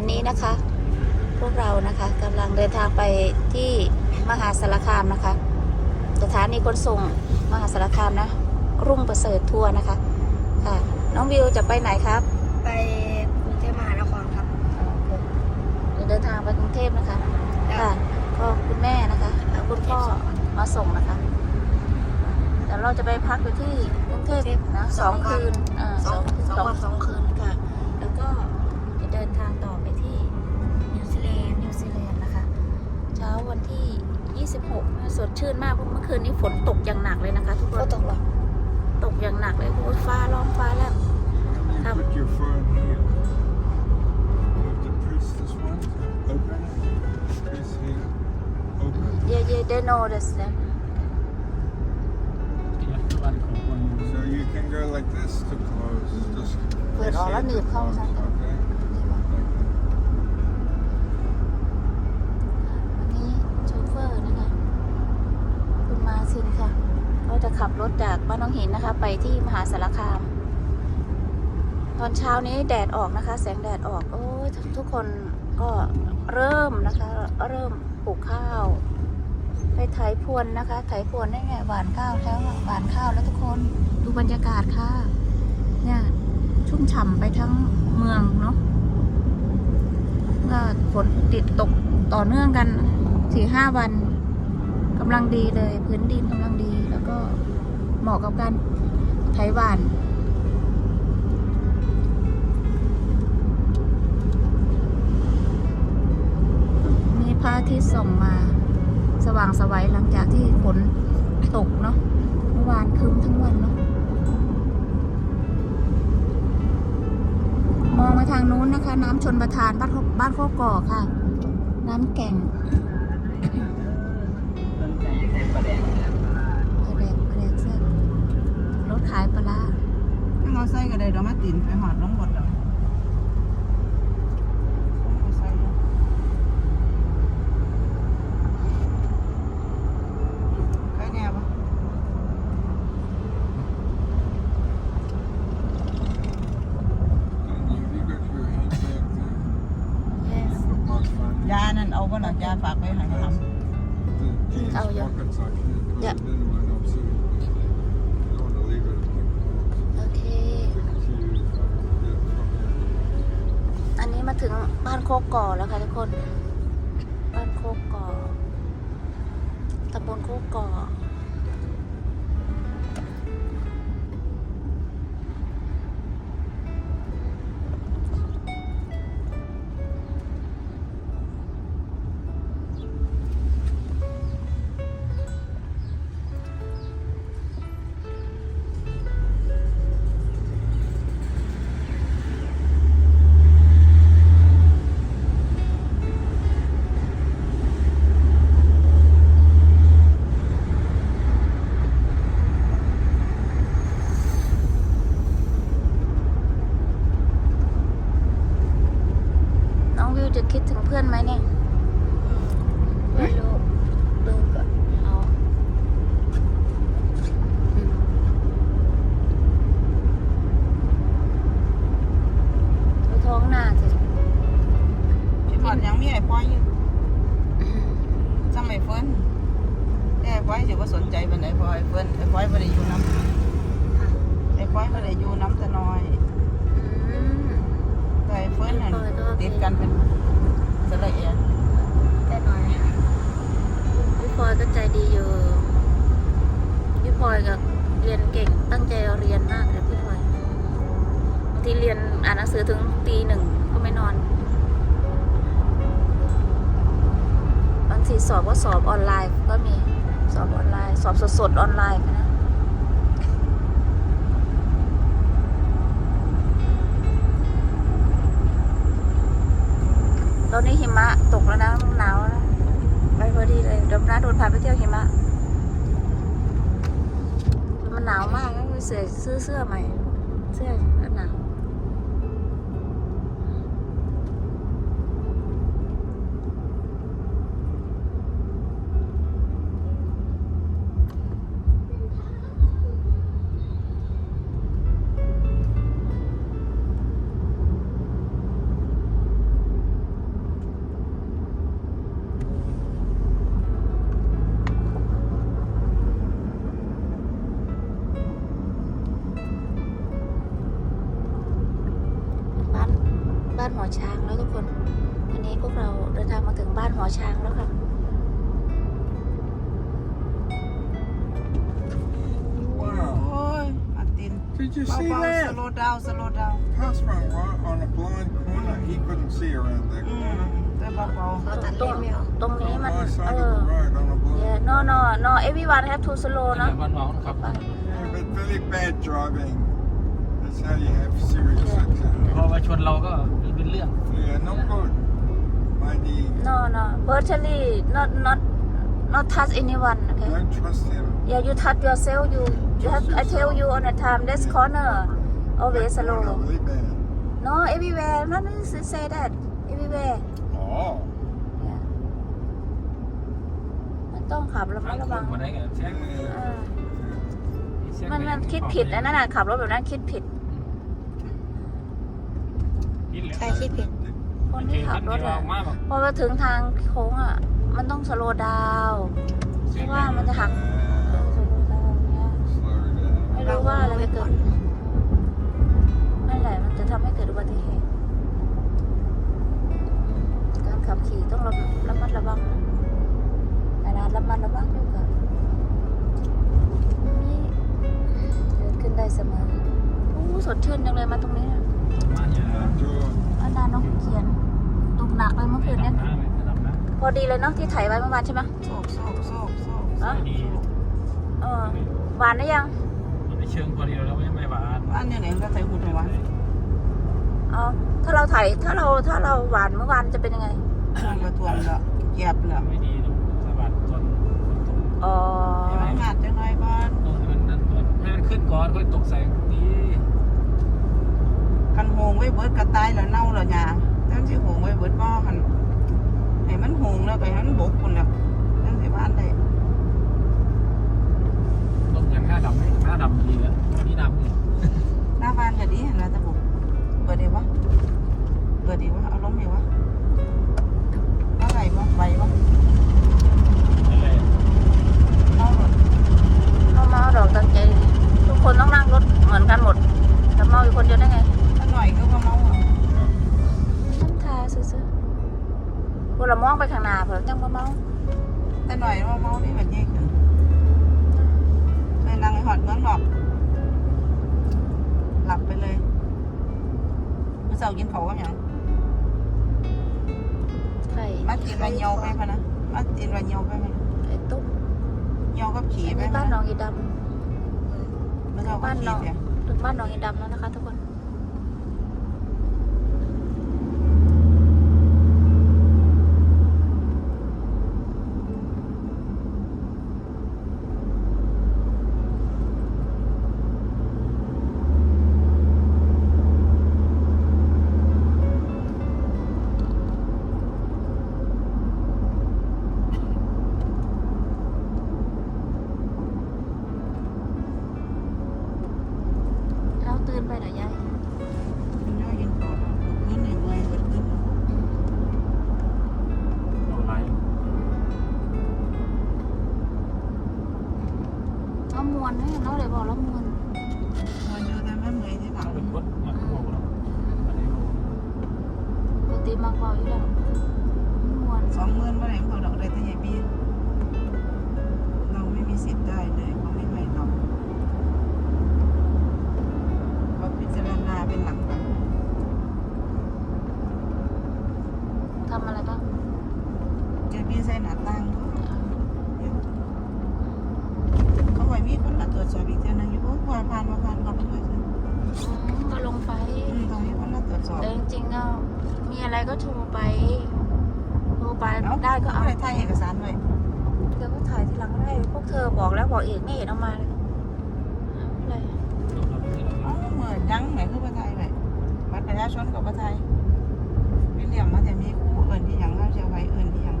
วันนี้นะคะ พวกเรานะคะกำลังเดินทางไปที่มหาสารคามนะคะ สถานีขนส่งมหาสารคามนะ รุ่งประเสริฐทัวร์นะคะ ค่ะ น้องวิวจะไปไหนครับ ไปกรุงเทพมหานครครับจะเดินทางไปกรุงเทพนะคะ ค่ะก็คุณแม่นะคะแล้วคุณพ่อมาส่งนะคะเดี๋ยวเราจะไปพักอยู่ที่กรุงเทพนะสองคืนอ่าสองสองวันสองคืน ค่ะ แล้วก็จะเดิ นทางต่อไปที่นิวซีแลนด์นิวซีแลนด์นะคะ เช้าวันที่ 26นะสดชื่นมากเพราะเมื่อคืนนี้ฝนตกอย่างหนักเลยนะคะ ทุกคก็นตกหรอตกอย่างหนักเลยโอ้ยฟ้าร้องฟ้าแล้ว You Um, put your phone here. You have to press this one. Open it. Press here. Open. yeah yeah they know this yeah. So you can go like this to close. Just เปิด press ออกแล้ว here หนี to บเข้า close. ใช่ไหม Okay. Like that. วันนี้โชเฟอร์นะคะ คุณมาซินค่ะเขาจะขับรถจากบ้านน้องหินนะคะ ไป ที่มหาสารคาม ตอนเช้านี้แดดออกนะคะ แสงแดดออกโอ้ยทุกคนก็เริ่มนะคะ เริ่มปลูกข้าว ไปไถพรวนนะคะ ไถพรวนได้ไงหวานข้าวแล้วหวานข้าวแล้วทุกคนดูบรรยากาศค่ะ เนี่ยชุ่มฉ่ำไปทั้งเมืองเนาะก็ฝนติดตกต่อเนื่องกันสี่ห้าวันกำลังดีเลย พื้นดินกำลังดีแล้วก็เหมาะกับการ ไถหวาน มีพระอาทิตย์ส่องมา สว่างสวัยหลังจากที่ฝนตกเนาะเมื่อวานคืนทั้งวันเนาะมองมาทางนู้นนะคะ น้ำชนประทานบ้านโคบ้านโคกก่อค่ะ น้ำแก่งปลาแดกปลาแดกแซ่บร ถขายปลาร้าถ้ามอไซค์ก็ได้ดอกมาตินไปหอดลงบดดอกมอไซค์เนาะใครแน่ปะ And you, you got your handbag there. yes Put my phone. ยานั่นเอาบ่ล่ะยาฝากไว้ให้ท The jeans Oh, yeah. pockets I can't put Yeah. it in when I'm sitting. I don't want to leave it like that. โอเค The key, uh, yeah, from อันนี้มาถึง บ้านโคกก่อแล้วค่ะทุกคน บ้านโคกก่อตำบลโคกก่อ แต่ไอ้ป้อยสิว่าสนใจปานใดเพราะไอ้เฟิร์นไอ้ป้อยบ่ได้อยู่น้ำไอ้ป้อยบ่ได้อยู่น้ำแต่น้อยแต่ไอ้เฟิร์นนั่นไอ้ป้อยก็โอเคติดกันเป็นสระเอียได้หน่อยพี่พลอยก็ใจดีอยู่พี่พลอยกับเรียนเก่งตั้งใจเรียนมากเลยพี่พลอยบางทีเรียนอ่านหนังสือถึงตีหนึ่งก็ไม่นอนบางทีสอบก็สอบออนไลน์ก็มี สอบออนไลน์ สอบสดๆออนไลน์นะตอนนี้หิมะตกแล้วนะหนาวนะไปพอดีเลยเดี๋ยวน้าโดนพาไปเที่ยวหิมะ มันหนาวมากก็เลยเสื้อซื้อเสื้อใหม่ เสื้อ กันหนาวานหัวช้างแล้วทุกคนวันนี้พวกเราเดินทางมาถึงบ้านหัวช้างแล้วค่ะ Wow. โอ้ยมาติน Did you เบา see ๆ that? สโลดาวสโลดาว Pass went right on a blind corner. He couldn't see around that อืม corner. แต่เบาเขาตัดตรเล่งนไม่ออกตรงนี้ On มัน my เอ side อ of the road on a blind. yeah no no no everyone have to slow นะบ้านน้องนะครับ Yeah, but very bad driving. That's how you have serious Yeah. accident. พอมาชนเราก็มี เป็นเรื่อง Yeah, not good. Maybe no no virtually not not not touch anyone okay don't trust him. yeah you touch yourself you you have I tell you on the time this corner always Corner slow really bad. no everywhere not to say that everywhere Oh. มันต้องขับระมัดระวังมาได้ไงแช็คเอ Yeah. อมันมันคิดผิดนะนั่นน่ะขับรถแบบนั้นคิดผิด ใครคิดผิด คนที่ขับรถอะมากแบบพอมาถึงทางโค้งอะมันต้องสโลว์ดาวน์เพราะว่ามันจะหักเออสโลว์ดาวน์เนี่ย Slow down. ไม่รู้ว่าอะไรจะเกิดนั่นแหละมันจะทำให้เกิดอุบัติเหตุการขับขี่ต้องระระมัดระวังนะนานๆระมัดระวังด้วยกันนี่เกิดขึ้นได้เสมอโอ้สดชื่นจังเลยมาตรงนี้อะ มาเนี่ย Enjoy. อาจารย์น้องเขียนตกหนักเลยเมื่อคืนเนี่ยพอดีเลยเนาะที่ถ่ายไว้เมื่อวานใช่ไหมๆโซกโซกโซกโซกเอ้าเออหวานได้ยังในเชิงพอดีเราไม่ไม่หวานบ้านอยู่ไหนมันก็ใส่หุ่นหัวเอาถ้าเราถ่ายถ้าเราถ้าเราหวานเมื่อวานจะเป็นยังไงมันก็ท่วมละเกียบละไม่ดีลูกสะบัดต้นตกอ๋อให้มันมาดจังหน่อยบ้านต้นมันนั่นต้นให้มันขึ้นก่อนค่อยตกใส่ นี้กันโหงไว้เบิดกระตายแล้วเน่าแล้วหยาแต่มันสิโหงไว้เบิดบ่คันให้มันโหงแล้วก็ให้มันบกพุ่นแล้วจังสิบ้านได้ต้นอย่างหน้าดำหน้าดำดีแล้วนี่ดำนี่หน้าบ้านก็ดีหั่นล่ะตะบุเปิดดีวะเปิดดีวะเอาลงดีวะเอาไหลบ่ไหวบ่อะไรเอาหมดเราเมาดอกตั้งใจดีทุกคนต้องนั่งรถเหมือนกันหมดแต่เมาอยู่คนเดียวได้ไง ถ้าหน่อยก็บ่เมาอะน้ำทาซื่อๆพวกเรามองไปข้างหน้าเผื่อยังบ่เมาแต่หน่อยว่าเมานี่แบบนี้ขึ้นเคยนั่งให้หอดเมืองนอกหลับไปเลยเมื่อเช้ากินเขาวกับหยังไข่มากินว่าเหนียวไปพะนะมากินว่าเหนียวไปพะนะไข่ตุ้มเหนียวกับขี่อันไปนี้พะบ้านนะน้องอีดเมื่อเช้าก็ำบ้านน้ขี่องเนี่ยถึงบ้านน้องอีดำแล้วนะคะทุกคน ไม่เห็นเอามาเลยอะไรเอ้าเหมือนยังไหนคือประไทยไว้บัตรประชาชนกับประไทยเป็นเหลี่ยมมาแต่มีครูเอิญที่ยังเราจะไว้เอิญที่ยัง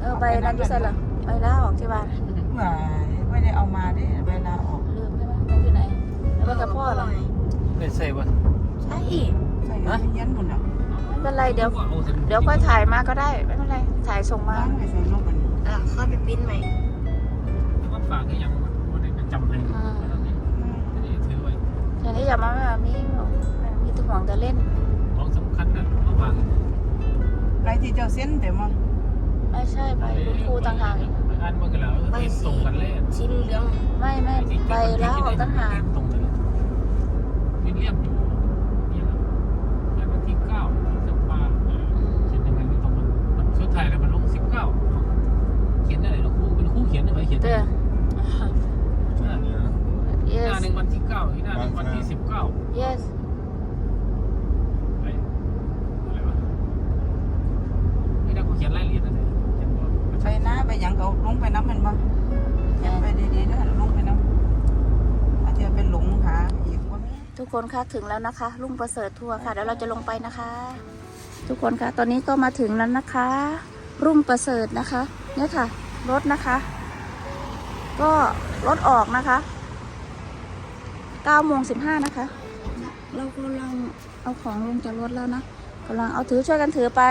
เออไปนั่นอยู่ใส่ละไปล่าออกที่บ้านไม่ไม่ได้เอามาดิเวลาออกลืมใช่ไหมมันอยู่ไหนแล้วไปกับพ่อเหรอเป็นเซ่บใช่ใส่เย็นหมดอะไม่เป็นไรเดี๋ยว เดี๋ยวค่อยถ่ายมาก็ได้ไม่เป็นไรถ่ายส่งมาล้างไปใส่ลงมันอะเข้าไปปริ้นใหม่มัน ฝากให้ยังมันได้เป็นจำเลยไม่ได้ถือไว้ทีนี้อย่ามาแบบมีบอกมีแตัวห่วงแต่เล่นลองสักคันนั้นระหว่างไปที่เจ้าเส้นเดี๋ยวมาไม่ใช่ไปคุณครูต่างหากอีกไปอ่านมากันแล้วเออติดตรงกันเลยสีเหลืองไม่ไม่ไปแล้วต่างหากติดตรงกันไม่เรียบอยู่นี่แหละแล้ววันที่เก้าจะมาเออเขียนยังไงไม่ตรงมันมันสุดท้ายแล้วมันลงสิบเก้าเขียนอะไรหรอครูเป็นครูเขียนได้ไหมเขียนเด้อ Yeah. หน้า yes หนึ่งวันที่เก้าอีกหน้าหนึ่งวันที่สิบเก้า yes ไปอะไรวะไม่ได้กูเขียนรายละเอียดอะไรเขียนว่าไปนะไปหยังเขาลงไปน้ำมันบ่อย่าไปดีๆเด้อลงไปน้ำอาจจะเป็นหลงหาอีกว่ามี ทุกคนคะถึงแล้วนะคะ ลุงประเสริฐทัวร์ค่ะเดี๋ยวเราจะลงไปนะคะ ทุกคนคะตอนนี้ก็มาถึงแล้วนะคะ รุ่งประเสริฐนะคะ เนี่ยค่ะ รถนะคะ ก็รถออกนะคะ 9โมง15 นะคะ เรากำลังเอาของลงจากรถแล้วนะกำลังเอาถือช่วยกันถือไป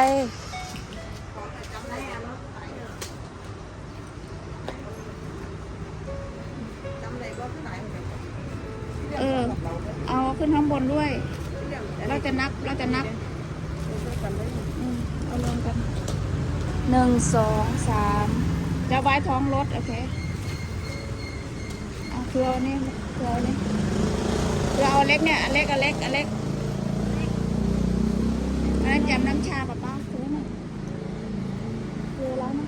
เออเอาขึ้นข้างบนด้วย เราจะนับ เราจะนับเอารวมกันหนึ่งสองสามจะไว้ท้องรถ โอเค เอาคือเอานี่เคือเอานี่ เล็กเนี่ยอันเล็กอันเล็กอันเล็กอันนั้นยำน้ำชาป้าป้าคือหน่อยคือแล้วนะ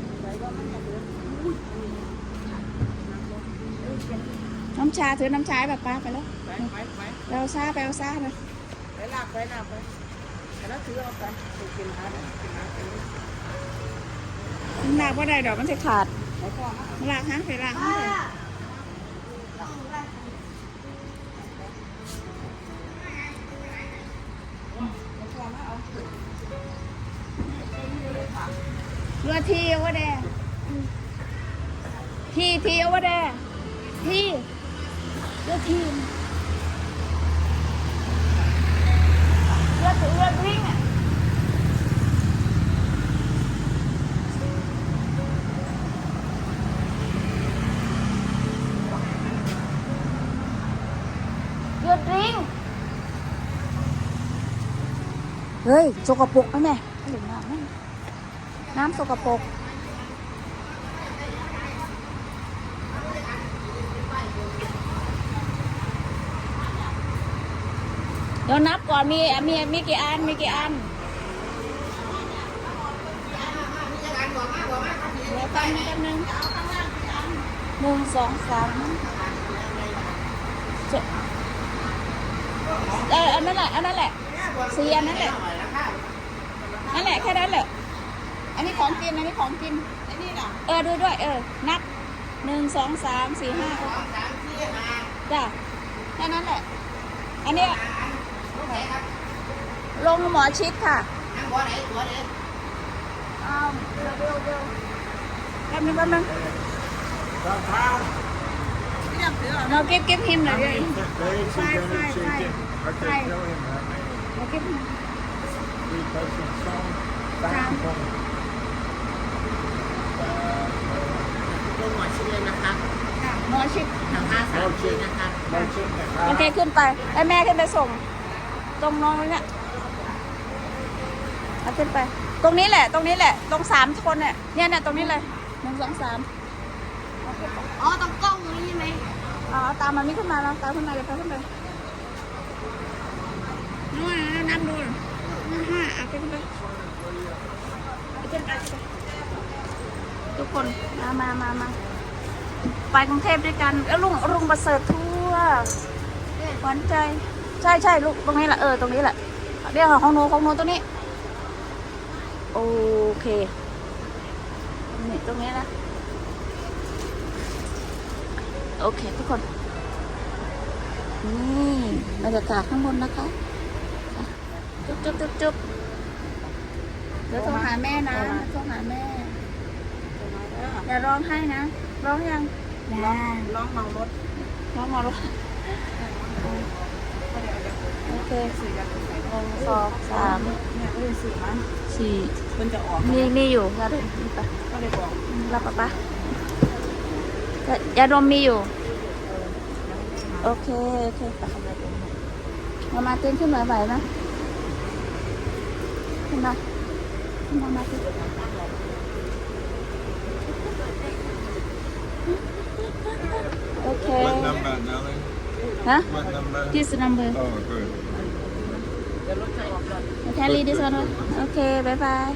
น้ำชาถือน้ำชาให้ป้าป้าไปแล้วไปไปไปไปเอาซ่าไปเอาซ่าเลยไปลากไปลากไปแล้วถือเอาไปไปกินหาได้กินหาไปมันลากว่าได้ดอกมันจะขาดแล้วก็มามันลากฮะไปลากฮะ เลยเรือทีเอาไว้แดงทีทีเอาไว้แดงทีเรือทีเรือถือเรือทิ้งอะหยุดริงเฮ้ยสกปรกนะแม่หรือน้ำนั่ น้ำสกปรกเดี๋ยวนับก่อนมีมีมีกี่อันมีกี่อันเดี๋ยวกันกันหนึ่งหนึ่งสองสามเอออันนั้นแหละอันนั้นแหละสีอันนั้นแหละนั่นแหละแค่นั้นแหละ อันนี้ของกิน อันนี้ของกิน ไอ้นี่น่ะเออดูด้วย เออ นับหนึ่งสองสามสี่ห้าจ้ะแค่นั้นแหละ อันเนี้ยลงหมอชิดค่ะอ้าวเดี๋ยวเดี๋ยวเดี๋ยวแป๊บนึงแป๊บนึงที่ดำถือเอาเราเก็บเก็บหิมหน่อย How เดี๋ยว many days he Five, gonna five, take five. it? Okay, Five. tell him that, man. เราเก็บหิม Three patients, some Some. Back from ลงหมอชิดเลยนะคะค่ะหมอชิดทางห้าสามทีนะคะ motion โอเคขึ้นไปให้แม่ขึ้นไปส่ง ตรงน้องเลยเนี่ยเอาขึ้นไป ตรงนี้แหละ ตรงนี้แหละ ตรงสามคนเนี่ยเนี่ยเนี่ยตรงนี้เลยหนึ่งสองสามอ๋อตรงกล้องนี้ใช่ไหมอ๋อตามมันไม่ขึ้นมาแล้วตามขึ้นมาเลยตามขึ้นไปนู่นนะนับดูห้าเอาขึ้นไปเอาขึ้นไป ทุกคนมามามามาไปกรุงเทพด้วยกันแล้วลุงลุงประเสริฐทั่วร์หวานใจ ใช่ใช่ลูกตรงนี้แหละเออตรงนี้แหละเรียกของหนูของหนูตรงนี้ โอเคนี่ตรงนี้นะโอเคทุกคน นี่บรรยากาศข้างบนนะคะ จุ๊บจุ๊บจุ๊บจุ๊บเดี๋ยวโทรหาแม่นะโทรหาแม่ อย่าร้องให้นะ ร้องยังร้องร้องเมารถร้องมาร้องโอเคสื่อกันใส่หนึ่งสองสามเนี่ยก็เลยสื่อมันสี่มันจะออกมีมีอยู่ยาดมมีปะก็เลยบอกรับปะปะยาดมมีอยู่ โอเคโอเคไปมามาตื่นขึ้นไหวไหวไหมหน่อยมองมาสิโอเค What number, Nelly? ฮะ What number? this number Oh, good. Dah lupa saya off dah. carry this one โอเค bye bye